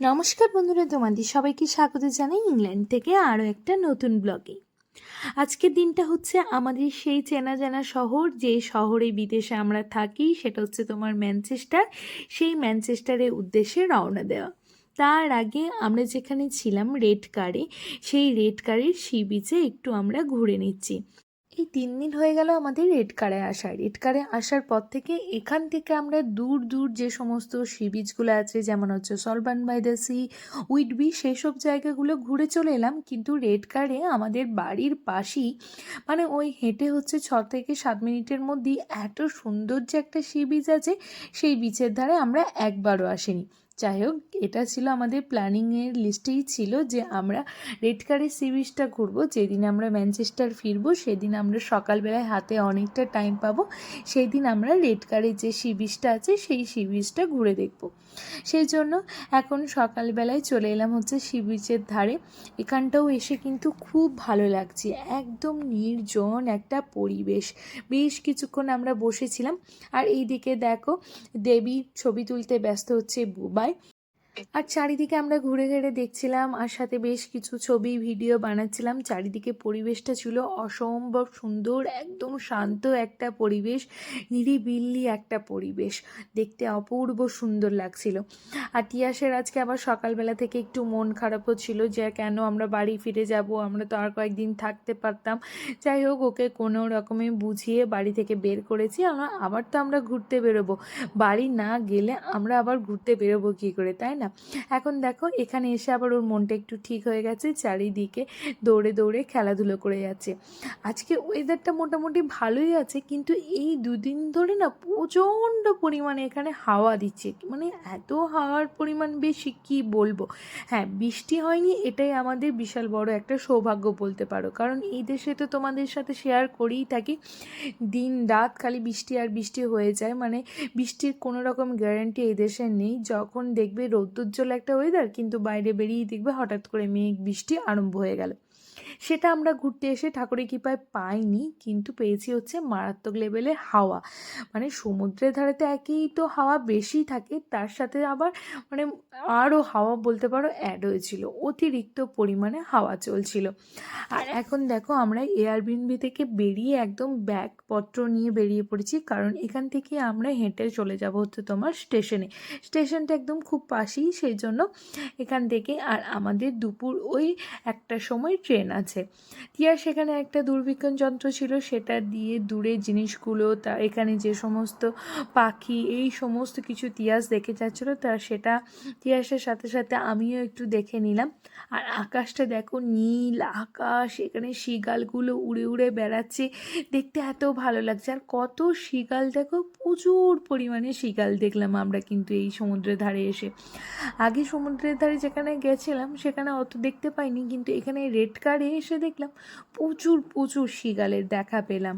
নমস্কার বন্ধুরা, তোমাদের সবাইকে স্বাগত জানাই ইংল্যান্ড থেকে আরও একটা নতুন ব্লগে। আজকের দিনটা হচ্ছে আমাদের সেই চেনা জানা শহর, যে শহরে বিদেশে আমরা থাকি, সেটা হচ্ছে তোমার ম্যানচেস্টার। সেই ম্যানচেস্টারের উদ্দেশ্যে রওনা দেওয়া। তার আগে আমরা যেখানে ছিলাম রেড কারে, সেই রেড কারের সি বিচে একটু আমরা ঘুরে নিচ্ছি। এই তিন দিন হয়ে গেল আমাদের রেড কারে আসা রেড কারে আসার পর থেকে এখান থেকে আমরা দূর দূর যে সমস্ত সি বিচগুলো আছে, যেমন হচ্ছে সলবান বাই দ্য সি, উইডবি সেই সব জায়গাগুলো ঘুরে চলে এলাম। কিন্তু রেড কারে আমাদের বাড়ির পাশেই মানে ওই হেঁটে হচ্ছে ছ থেকে সাত মিনিটের মধ্যেই এত সুন্দর যে একটা সি বিচ আছে, সেই বিচের ধারে আমরা একবারও আসিনি। যাই হোক এটা ছিল আমাদের প্ল্যানিংয়ের লিস্টেই ছিল যে আমরা রেড কারের সি বিচটা ঘুরবো। যেদিন আমরা ম্যানচেস্টার ফিরবো, সেদিন আমরা সকালবেলায় হাতে অনেকটা টাইম পাবো। সেই দিন আমরা রেড কারের যে সি বিচটা আছে, সেই সি বিচটা ঘুরে দেখব। সেই জন্য এখন সকালবেলায় চলে এলাম হচ্ছে সি বিচের ধারে। এখানটাও এসে কিন্তু খুব ভালো লাগছে। একদম নির্জন একটা পরিবেশ। বেশ কিছুক্ষণ আমরা বসেছিলাম। আর এইদিকে দেখো, দেবী ছবি তুলতে ব্যস্ত হচ্ছে হয় আর চারিদিকে আমরা ঘুরে ঘুরে দেখছিলাম, আর সাথে বেশ কিছু ছবি, ভিডিও বানাচ্ছিলাম। চারিদিকে পরিবেশটা ছিল অসম্ভব সুন্দর, একদম শান্ত একটা পরিবেশ নিরিবিল্লি একটা পরিবেশ। দেখতে অপূর্ব সুন্দর লাগছিল। আর তিয়াসের আজকে আবার সকালবেলা থেকে একটু মন খারাপও ছিল যে কেন আমরা বাড়ি ফিরে যাব, আমরা তো আর কয়েকদিন থাকতে পারতাম। যাই হোক, ওকে কোনো রকমে বুঝিয়ে বাড়ি থেকে বের করেছি। আমরা, আবার তো আমরা ঘুরতে বেরোবো। বাড়ি না গেলে আমরা আবার ঘুরতে বেরোবো কী করে, তাই না? এখন দেখো, এখানে এসে আবার ওর মনটা একটু ঠিক হয়ে গেছে, চারিদিকে দৌড়ে দৌড়ে খেলাধুলো করে যাচ্ছে। আজকে ওয়েদারটা মোটামুটি ভালোই আছে, কিন্তু এই দুদিন ধরে না প্রচণ্ড পরিমাণে এখানে হাওয়া দিচ্ছে। মানে এত হাওয়ার পরিমাণ বেশি, কি বলব? হ্যাঁ বৃষ্টি হয়নি, এটাই আমাদের বিশাল বড় একটা সৌভাগ্য বলতে পারো। কারণ এই দেশে তো তোমাদের সাথে শেয়ার করেই থাকি, দিন রাত খালি বৃষ্টি আর বৃষ্টি হয়ে যায়। মানে বৃষ্টির কোনো রকম গ্যারান্টি এই দেশে নেই। যখন দেখবে রৌদ্রোজ্জ্বল একটা ওয়েদার কিন্তু বাইরে বেরিয়ে দেখবে হঠাৎ করে মেঘ বৃষ্টি আরম্ভ হয়ে গেল। সেটা আমরা ঘুরতে এসে ঠাকুরের কৃপায় পাইনি কিন্তু পেয়েছি হচ্ছে মারাত্মক লেভেলে হাওয়া। মানে সমুদ্রের ধারেতে একই তো হাওয়া বেশি থাকে তার সাথে আবার মানে আরও হাওয়া বলতে পারো অ্যাড হয়েছিল অতিরিক্ত পরিমাণে হাওয়া চলছিল। আর এখন দেখো আমরা এয়ারবিনবি থেকে বেরিয়ে একদম ব্যাগপত্র নিয়ে বেরিয়ে পড়েছি কারণ এখান থেকে আমরা হেঁটে চলে যাব হচ্ছে তোমার স্টেশনে স্টেশনটা একদম খুব পাশেই সেই জন্য এখান থেকে আর আমাদের দুপুর ওই একটা সময় ট্রেন আছে। টিয়ার সেখানে একটা দূরবীক্ষণ যন্ত্র ছিল, সেটা দিয়ে দূরে জিনিসগুলো, তা এখানে যে সমস্ত পাখি, এই সমস্ত কিছু তিয়াস দেখে যাচ্ছিল, তা সেটা তিয়াসের সাথে সাথে আমিও একটু দেখে নিলাম। আর আকাশটা দেখো, নীল আকাশ, এখানে শিগালগুলো উড়ে উড়ে বেড়াচ্ছে, দেখতে এত ভালো লাগছে। আর কত শিগাল দেখো, প্রচুর পরিমাণে শিগাল দেখলাম আমরা কিন্তু এই সমুদ্রের ধারে এসে। আগে সমুদ্রের ধারে যেখানে গেছিলাম, সেখানে অত দেখতে পাইনি, কিন্তু এখানে রেড কারে এসে দেখলাম প্রচুর প্রচুর শিগালের দেখা পেলাম।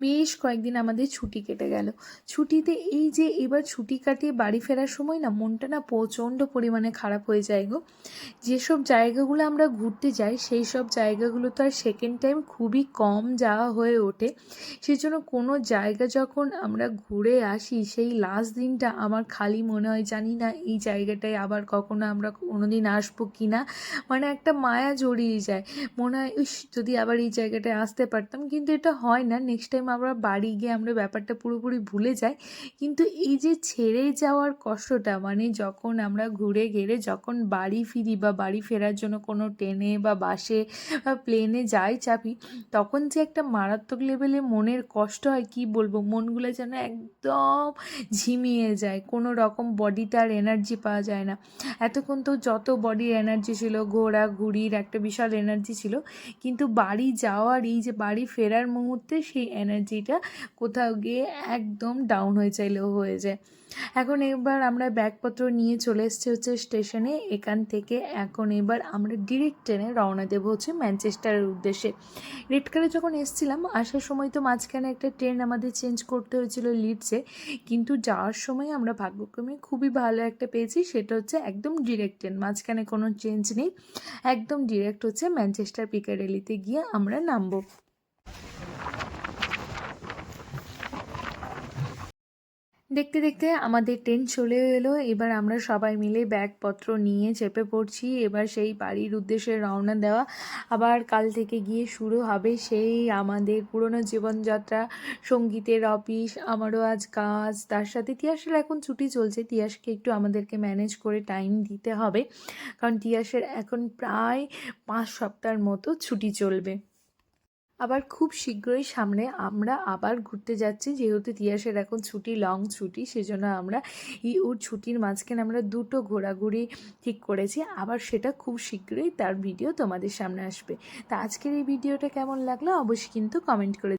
বেশ কয়েকদিন আমাদের ছুটি কেটে গেল। ছুটিতে এই যে এবার ছুটি কাটিয়ে বাড়ি ফেরার সময় না মনটা না প্রচণ্ড পরিমাণে খারাপ হয়ে যায় গো। যেসব জায়গাগুলো আমরা ঘুরতে যাই, সেই সব জায়গাগুলো তো আর সেকেন্ড টাইম খুবই কম যাওয়া হয়ে ওঠে। সেই জন্য কোনো জায়গা যখন আমরা ঘুরে আসি, সেই লাস্ট দিনটা আমার খালি মনে হয় জানি না এই জায়গাটায় আবার কখনো আমরা কোনো দিন আসব কি না মানে একটা মায়া জড়িয়ে যায়। মনে হয়, ইস, যদি আবার এই জায়গাটায় আসতে পারতাম। কিন্তু এটা হয় না। নেক্সট টাইম আমরা বাড়ি গিয়ে আমরা ব্যাপারটা পুরোপুরি ভুলে যাই। কিন্তু এই যে ছেড়ে যাওয়ার কষ্টটা মানে যখন আমরা ঘুরে গেলে যখন বাড়ি ফিরি বা বাড়ি ফেরার জন্য কোনো ট্রেনে বা বাসে বা প্লেনে যাই চাপি, তখন যে একটা মারাত্মক লেভেলে মনের কষ্ট হয়, কি বলব? মনগুলো যেন একদম ঝিমিয়ে যায়, কোনো রকম বডিতে আর এনার্জি পাওয়া যায় না। এতক্ষণ তো যত বডির এনার্জি ছিল, ঘোরা, ঘুরির একটা বিশাল এনার্জি ছিল, কিন্তু বাড়ি যাওয়ার, এই যে বাড়ি ফেরার মুহূর্তে সেই এনার্জিটা কোথাও গিয়ে একদম ডাউন হয়ে চাইলেও হয়ে যায়। এখন এবার আমরা ব্যাগপত্র নিয়ে চলে এসেছি হচ্ছে স্টেশনে এখান থেকে এখন এবার আমরা ডিরেক্ট ট্রেনে রওনা দেবো হচ্ছে ম্যানচেস্টারের উদ্দেশ্যে। রেড কারে যখন এসেছিলাম, আসার সময় তো মাঝখানে একটা ট্রেন আমাদের চেঞ্জ করতে হয়েছিল লিডসে কিন্তু যাওয়ার সময় আমরা ভাগ্যক্রমে খুবই ভালো একটা পেয়েছি, সেটা হচ্ছে একদম ডিরেক্ট ট্রেন মাঝখানে কোনো চেঞ্জ নেই। একদম ডিরেক্ট হচ্ছে ম্যানচেস্টার পিকাডেলিতে গিয়ে আমরা নামবো। দেখতে দেখতে আমাদের ট্রেন চলে এলো। এবার আমরা সবাই মিলে ব্যাগপত্র নিয়ে চেপে পড়ছি। এবার সেই বাড়ির উদ্দেশ্যে রওনা দেওয়া আবার কাল থেকে গিয়ে শুরু হবে সেই আমাদের পুরনো জীবনযাত্রা। সঙ্গীতের অফিস, আমারও আজ কাজ, তার সাথে তিয়াসের এখন ছুটি চলছে। তিয়াসকে একটু আমাদেরকে ম্যানেজ করে টাইম দিতে হবে। কারণ তিয়াসের এখন প্রায় পাঁচ সপ্তাহের মতো ছুটি চলবে। আবার খুব শীঘ্রই সামনে আমরা আবার ঘুরতে যাচ্ছি। যেহেতু তিয়াসের এখন ছুটি, লং ছুটি, সেজন্য আমরা এই ওর ছুটির মাঝখানে আমরা দুটো ঘোরাঘুরি ঠিক করেছি। আবার সেটা খুব শীঘ্রই তার ভিডিও তোমাদের সামনে আসবে। তা আজকের এই ভিডিওটা কেমন লাগল? অবশ্যই কিন্তু কমেন্ট করে